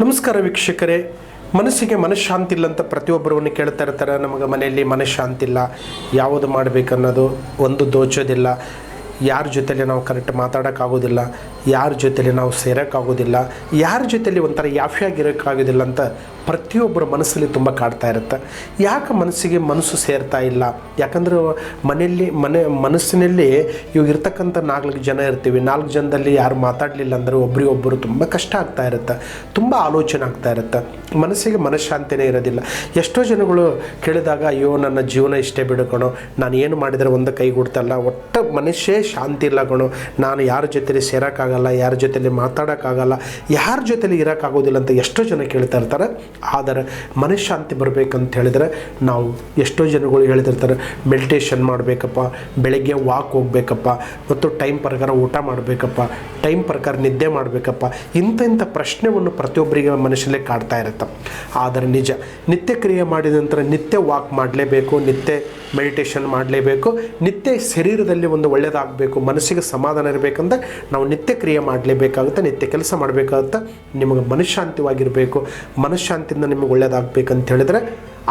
ನಮಸ್ಕಾರ ವೀಕ್ಷಕರೇ. ಮನಸ್ಸಿಗೆ ಮನಃಶಾಂತಿ ಇಲ್ಲ ಅಂತ ಪ್ರತಿಯೊಬ್ಬರನ್ನು ಕೇಳ್ತಾ ಇರ್ತಾರೆ. ನಮಗೆ ಮನೆಯಲ್ಲಿ ಮನಃಶಾಂತಿ ಇಲ್ಲ. ಯಾವುದು ಮಾಡಬೇಕನ್ನೋದು ಒಂದು ದೋಚೋದಿಲ್ಲ. ಯಾರ ಜೊತೆಲಿ ನಾವು ಕರೆಕ್ಟ್ ಮಾತಾಡೋಕ್ಕಾಗೋದಿಲ್ಲ, ಯಾರ ಜೊತೆಲಿ ನಾವು ಸೇರೋಕ್ಕಾಗೋದಿಲ್ಲ, ಯಾರ ಜೊತೆಲಿ ಒಂಥರ ಯಾಫಿಯಾಗಿರೋಕ್ಕಾಗೋದಿಲ್ಲ ಅಂತ ಪ್ರತಿಯೊಬ್ಬರ ಮನಸ್ಸಲ್ಲಿ ತುಂಬ ಕಾಡ್ತಾ ಇರುತ್ತೆ. ಯಾಕೆ ಮನಸ್ಸಿಗೆ ಮನಸ್ಸು ಸೇರ್ತಾ ಇಲ್ಲ? ಯಾಕಂದ್ರೆ ಮನೆಯಲ್ಲಿ, ಮನೆ, ಮನಸ್ಸಿನಲ್ಲಿ ಇವಾಗ ಇರ್ತಕ್ಕಂಥ ನಾಲ್ಕು ಜನ ಇರ್ತೀವಿ. ನಾಲ್ಕು ಜನದಲ್ಲಿ ಯಾರು ಮಾತಾಡಲಿಲ್ಲ ಅಂದರೆ ಒಬ್ರಿಗೊಬ್ಬರು ತುಂಬ ಕಷ್ಟ ಆಗ್ತಾ ಇರುತ್ತೆ. ತುಂಬ ಆಲೋಚನೆ ಆಗ್ತಾ ಇರುತ್ತೆ. ಮನಸ್ಸಿಗೆ ಮನಃಶಾಂತಿನೇ ಇರೋದಿಲ್ಲ. ಎಷ್ಟೋ ಜನಗಳು ಕೇಳಿದಾಗ, ಅಯ್ಯೋ, ನನ್ನ ಜೀವನ ಇಷ್ಟೇ ಬಿಡ್ಕೊಳೋ ನಾನು ಏನು ಮಾಡಿದರೆ ಒಂದು ಕೈಗೂಡ್ತಲ್ಲ ಒಟ್ಟು ಮನುಷ್ಯ ಶಾಂತಿ ಇಲ್ಲ ಕಣೋ. ನಾನು ಯಾರ ಜೊತೆಲಿ ಸೇರೋಕ್ಕಾಗಲ್ಲ, ಯಾರ ಜೊತೆಲಿ ಮಾತಾಡೋಕ್ಕಾಗಲ್ಲ, ಯಾರ ಜೊತೆಲಿ ಇರೋಕ್ಕಾಗೋದಿಲ್ಲ ಅಂತ ಎಷ್ಟೋ ಜನ ಕೇಳ್ತಾ ಇರ್ತಾರೆ. ಆದರೆ ಮನಃಶಾಂತಿ ಬರಬೇಕಂತ ಹೇಳಿದ್ರೆ ನಾವು ಎಷ್ಟೋ ಜನಗಳು ಹೇಳ್ತಿರ್ತಾರೆ ಮೆಡಿಟೇಷನ್ ಮಾಡಬೇಕಪ್ಪ, ಬೆಳಗ್ಗೆ ವಾಕ್ ಹೋಗ್ಬೇಕಪ್ಪ, ಮತ್ತು ಟೈಮ್ ಪ್ರಕಾರ ಊಟ ಮಾಡಬೇಕಪ್ಪ, ಟೈಮ್ ಪ್ರಕಾರ ನಿದ್ದೆ ಮಾಡಬೇಕಪ್ಪ. ಇಂಥ ಇಂಥ ಪ್ರಶ್ನೆವನ್ನು ಪ್ರತಿಯೊಬ್ಬರಿಗೆ ಮನಸ್ಸಲ್ಲೇ ಕಾಡ್ತಾ ಇರುತ್ತೆ. ಆದರೆ ನಿಜ, ನಿತ್ಯ ಕ್ರಿಯೆ ಮಾಡಿದ ನಂತರ ನಿತ್ಯ ವಾಕ್ ಮಾಡಲೇಬೇಕು, ನಿತ್ಯ ಮೆಡಿಟೇಷನ್ ಮಾಡಲೇಬೇಕು, ನಿತ್ಯ ಶರೀರದಲ್ಲಿ ಒಂದು ಒಳ್ಳೆಯದಾಗಬೇಕು ಮನಸ್ಸಿಗೆ ಸಮಾಧಾನ ಇರಬೇಕಂದ್ರೆ ನಾವು ನಿತ್ಯ ಕ್ರಿಯೆ ಮಾಡಲೇಬೇಕಾಗುತ್ತೆ, ನಿತ್ಯ ಕೆಲಸ ಮಾಡಬೇಕಾಗುತ್ತೆ, ನಿಮಗೆ ಮನಃಶಾಂತಿವಾಗಿರಬೇಕು. ಮನಃಶಾಂತಿಯಿಂದ ನಿಮಗೆ ಒಳ್ಳೆಯದಾಗಬೇಕಂತ ಹೇಳಿದ್ರೆ,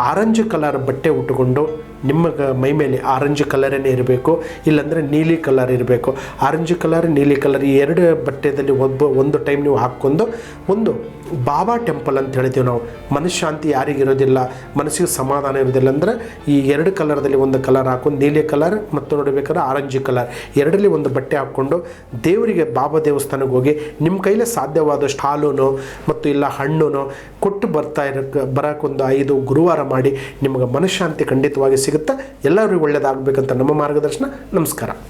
ಆರೆಂಜ್ ಕಲರ್ ಬಟ್ಟೆ ಉಟ್ಟುಕೊಂಡು ನಿಮಗೆ ಮೈ ಮೇಲೆ ಆರೆಂಜ್ ಕಲರೇ ಇರಬೇಕು, ಇಲ್ಲಾಂದರೆ ನೀಲಿ ಕಲರ್ ಇರಬೇಕು. ಆರೆಂಜ್ ಕಲರ್ ನೀಲಿ ಕಲರ್ ಈ ಎರಡು ಬಟ್ಟೆದಲ್ಲಿ ಒಬ್ಬ ಒಂದು ಟೈಮ್ ನೀವು ಹಾಕ್ಕೊಂಡು ಒಂದು ಬಾಬಾ ಟೆಂಪಲ್ ಅಂತ ಹೇಳ್ತೀವಿ ನಾವು. ಮನಃಶಾಂತಿ ಯಾರಿಗಿರೋದಿಲ್ಲ ಮನಸ್ಸಿಗೆ ಸಮಾಧಾನ ಇರೋದಿಲ್ಲ ಅಂದರೆ ಈ ಎರಡು ಕಲರ್ದಲ್ಲಿ ಒಂದು ಕಲರ್ ಹಾಕೊಂಡು ನೀಲಿ ಕಲರ್ ಮತ್ತು ನೋಡಬೇಕಾದ್ರೆ ಆರೆಂಜ್ ಕಲರ್ ಎರಡರಲ್ಲಿ ಒಂದು ಬಟ್ಟೆ ಹಾಕ್ಕೊಂಡು ದೇವರಿಗೆ ಬಾಬಾ ದೇವಸ್ಥಾನಕ್ಕೆ ಹೋಗಿ ನಿಮ್ಮ ಕೈಲೇ ಸಾಧ್ಯವಾದಷ್ಟು ಹಾಲುನೋ ಮತ್ತು ಇಲ್ಲ ಹಣ್ಣುನೋ ಕೊಟ್ಟು ಬರ್ತಾ ಇರೋಕ್ಕೆ ಬರೋಕ್ಕೊಂದು ಐದು ಗುರುವಾರ ಮಾಡಿ ನಿಮಗೆ ಮನಃಶಾಂತಿ ಖಂಡಿತವಾಗಿ ಸಿಗುತ್ತೆ? ಎಲ್ಲರಿಗೂ ಒಳ್ಳೆಯದಾಗಬೇಕಂತ ನಮ್ಮ ಮಾರ್ಗದರ್ಶನ. ನಮಸ್ಕಾರ.